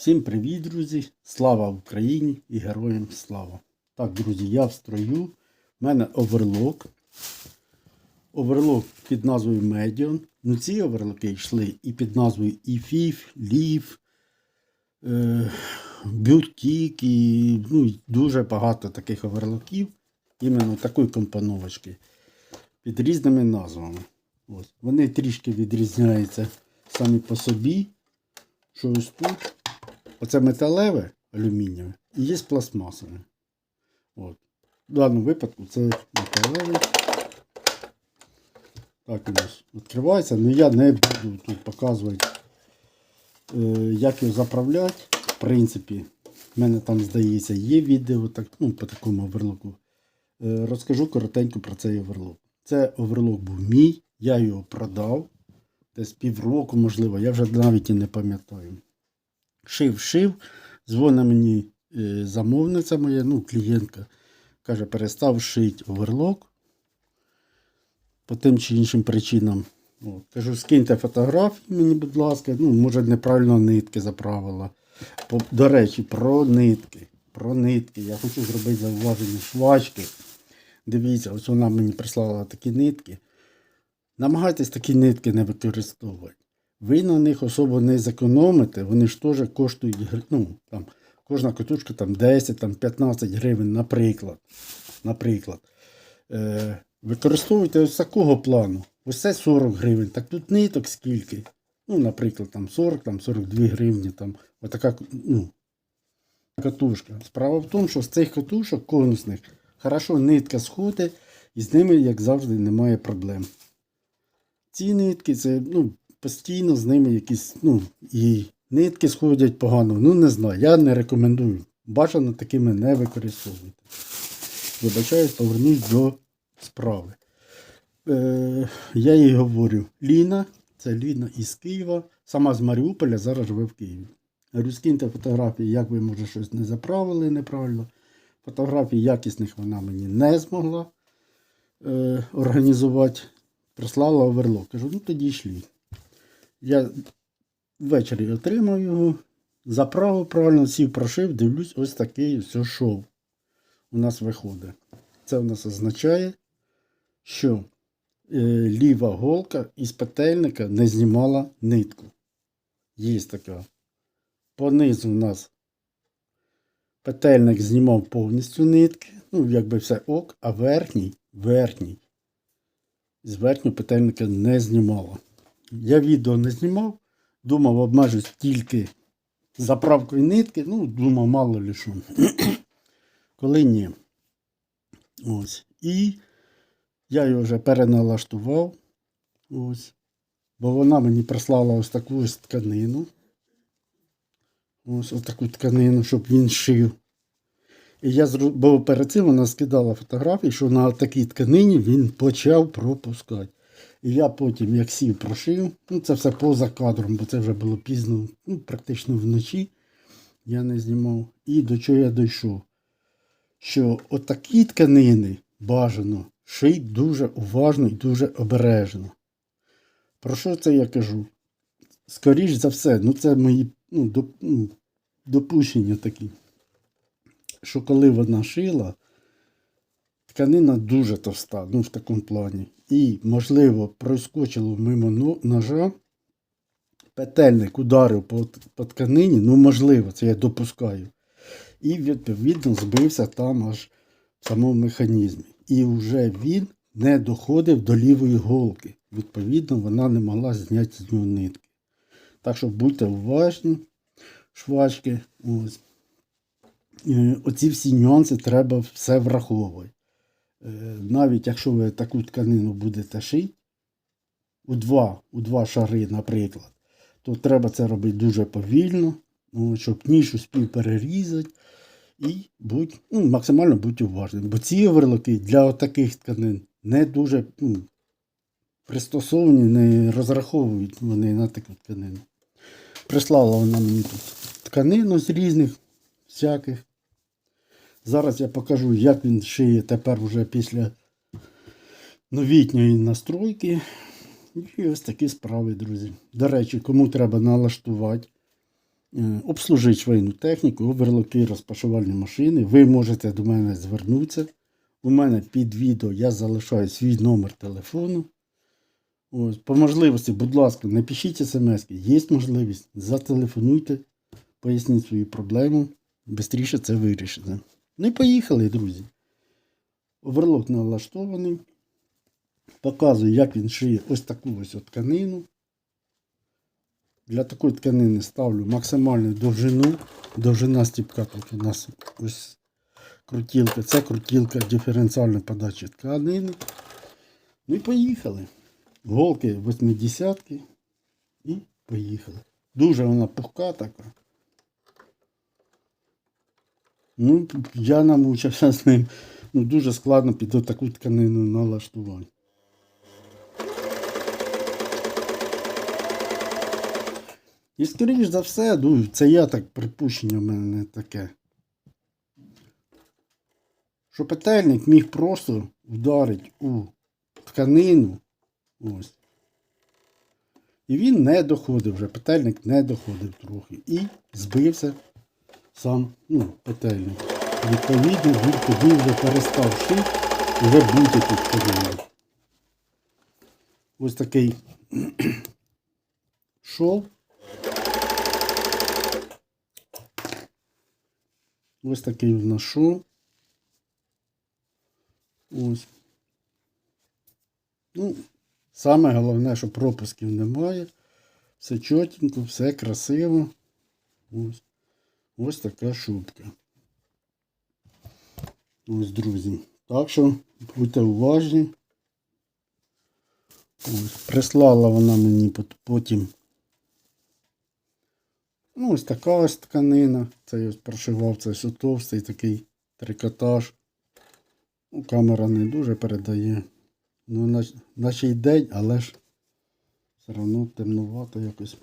Всім привіт, друзі! Слава Україні і героям слава! Так, друзі, я в строю. У мене оверлок. Оверлок під назвою Medion. Ну, ці оверлоки йшли і під назвою і FIF, LIF, е, Бютік, і ну, дуже багато таких оверлоків. Іменно такої компоновочки. Під різними назвами. Ось. Вони трішки відрізняються самі по собі. Що тут. Оце металеве алюмінієве і є пластмасове. От. В даному випадку це металевий. Так у нас відкривається, але я не буду тут показувати, е, як його заправляти. В принципі, в мене там, здається, є відео так, ну, по такому оверлоку. Е, розкажу коротенько про цей оверлок. Це оверлок був мій, я його продав. Десь півроку, можливо, я вже навіть і не пам'ятаю шив, шив. Дзвонить мені е, замовниця моя, ну, клієнтка. Каже, перестав шити оверлок по тим чи іншим причинам. От. Кажу, скиньте фотографії мені, будь ласка. Ну, може, неправильно нитки заправила. До речі, про нитки. Про нитки. Я хочу зробити зауваження швачки. Дивіться, ось вона мені прислала такі нитки. Намагайтесь такі нитки не використовувати ви на них особо не зекономите, вони ж теж коштують ну, там, кожна катушка там 10 там, 15 гривень, наприклад. наприклад. Е, використовуйте ось такого плану. Ось це 40 гривень. Так тут ниток скільки. Ну, наприклад, там 40, там 42 гривні. Там, отака ну, катушка. Справа в тому, що з цих катушок конусних хорошо нитка сходить, і з ними, як завжди, немає проблем. Ці нитки, це ну, постійно з ними якісь, ну, і нитки сходять погано. Ну, не знаю, я не рекомендую. Бажано такими не використовуйте. Вибачаюсь, повернусь до справи. Е, я їй говорю, Ліна, це Ліна із Києва, сама з Маріуполя, зараз живе в Києві. Говорю, скиньте фотографії, як ви, може, щось не заправили неправильно. Фотографій якісних вона мені не змогла е, організувати. Прислала оверлок. Кажу, ну тоді йшли. Я ввечері отримав його, заправив правильно, сів прошив, дивлюсь, ось такий ось шов у нас виходить. Це у нас означає, що е, ліва голка із петельника не знімала нитку. Є така. Понизу у нас петельник знімав повністю нитки. Ну, якби все ок, а верхній, верхній, з верхнього петельника не знімала. Я відео не знімав, думав, обмежусь тільки заправкою нитки. Ну, думав, мало ли що. Коли ні. Ось. І я його вже переналаштував. Ось. Бо вона мені прислала ось таку ось тканину. Ось ось таку тканину, щоб він шив. І я бо перед цим вона скидала фотографії, що на такій тканині він почав пропускати. І я потім, як сів, прошив, ну це все поза кадром, бо це вже було пізно, ну, практично вночі. Я не знімав. І до чого я дійшов? Що отакі тканини бажано шить дуже уважно і дуже обережно. Про що це я кажу? Скоріш за все, ну це мої ну, доп, ну, допущення такі. Що коли вона шила, тканина дуже товста, ну в такому плані. І, можливо, проскочило мимо ножа, петельник ударив по, по тканині, ну можливо, це я допускаю. І відповідно збився там аж в самому механізмі. І вже він не доходив до лівої голки. Відповідно, вона не могла зняти з нього нитки. Так що будьте уважні, швачки. Ось. Е, Оці всі нюанси треба все враховувати. Е, Навіть якщо ви таку тканину будете шити, у два, у два шари, наприклад, то треба це робити дуже повільно, ну, щоб ніж успів перерізати. І будь, ну, максимально будь уважним. Бо ці оверлоки для таких тканин не дуже ну, пристосовані, не розраховують вони на таку тканину. Прислала вона мені тут тканину з різних всяких. Зараз я покажу, як він шиє тепер уже після новітньої настройки. І ось такі справи, друзі. До речі, кому треба налаштувати е, обслужити швейну техніку, оверлоки, розпашувальні машини, ви можете до мене звернутися. У мене під відео я залишаю свій номер телефону. Ось, по можливості, будь ласка, напишіть смс. Є можливість, зателефонуйте, поясніть свою проблему. Бистріше це вирішите. Ну і поїхали, друзі. Оверлок налаштований. Показую, як він шиє ось таку ось тканину. Для такої тканини ставлю максимальну довжину. Довжина стіпка тут у нас ось крутілка. Це крутілка диференціальної подачі тканини. Ну і поїхали. Голки 80-ки. І поїхали. Дуже вона пухка така. Ну, я намучився з ним. Ну, дуже складно під таку тканину налаштувати. І скоріш за все, ну, це я так припущення в мене таке. Що петельник міг просто вдарити у тканину. Ось. І він не доходив вже, петельник не доходив трохи. І збився сам ну, петельник. Відповідно, він тоді вже перестав шити, вже будь-які тканини. Ось такий шов. Ось такий в нас шов. Ось. Ну, саме головне, що пропусків немає. Все чотенько, все красиво. Ось. Ось така шубка. Ось, друзі. Так що будьте уважні. Ось, прислала вона мені потім. Ну, ось така ось тканина. Це я прошивав, це ось товстий такий трикотаж. Ну, камера не дуже передає. Ну, нач- наче й день, але ж все одно темнувато якось.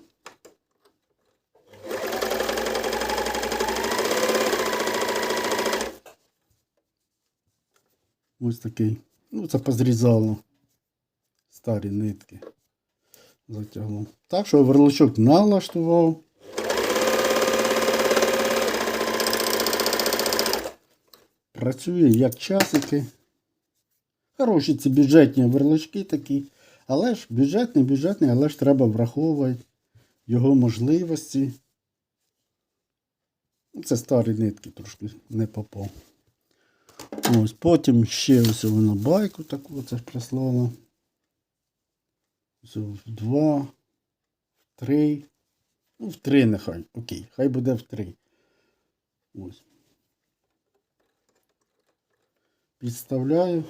Ось такий. Ну, це позрізало. Старі нитки. Затягло. Так що верлочок налаштував. Працює як часики. Хороші ці бюджетні верлочки такі. Але ж бюджетний, бюджетний, але ж треба враховувати його можливості. Це старі нитки трошки не попав. Ось, потім ще ось вона байку таку це прислала. В два, в три. Ну, в три нехай. Окей, хай буде в три. Ось. Підставляю.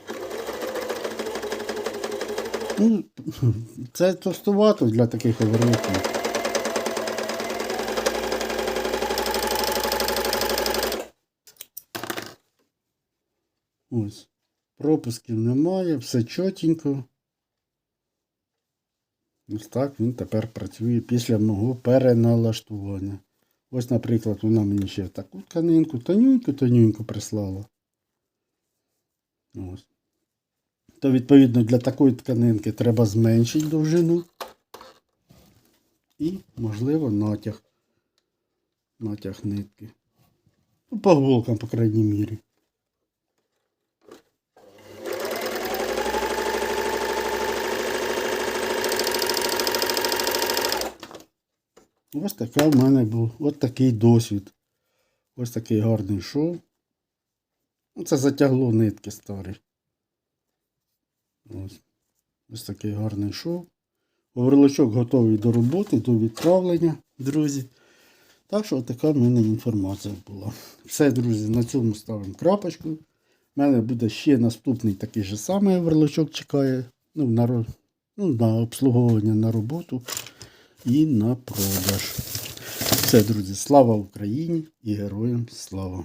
Ну, це товстувато для таких оверлоків. Ось. Пропусків немає, все чотенько. Ось так він тепер працює після мого переналаштування. Ось, наприклад, вона мені ще таку тканинку, тонюньку, тонюньку прислала. Ось. То, відповідно, для такої тканинки треба зменшити довжину. І, можливо, натяг. Натяг нитки. Ну, по голкам, по крайній мірі. Ось така в мене був ось такий досвід. Ось такий гарний шов. Ну, Це затягло нитки старі. Ось. Ось такий гарний шов. Оверлочок готовий до роботи, до відправлення, друзі. Так що така в мене інформація була. Все, друзі, на цьому ставимо крапочку. У мене буде ще наступний такий же самий оверлочок чекає. Ну, на, ну, на обслуговування на роботу і на продаж. Все, друзі, слава Україні і героям слава!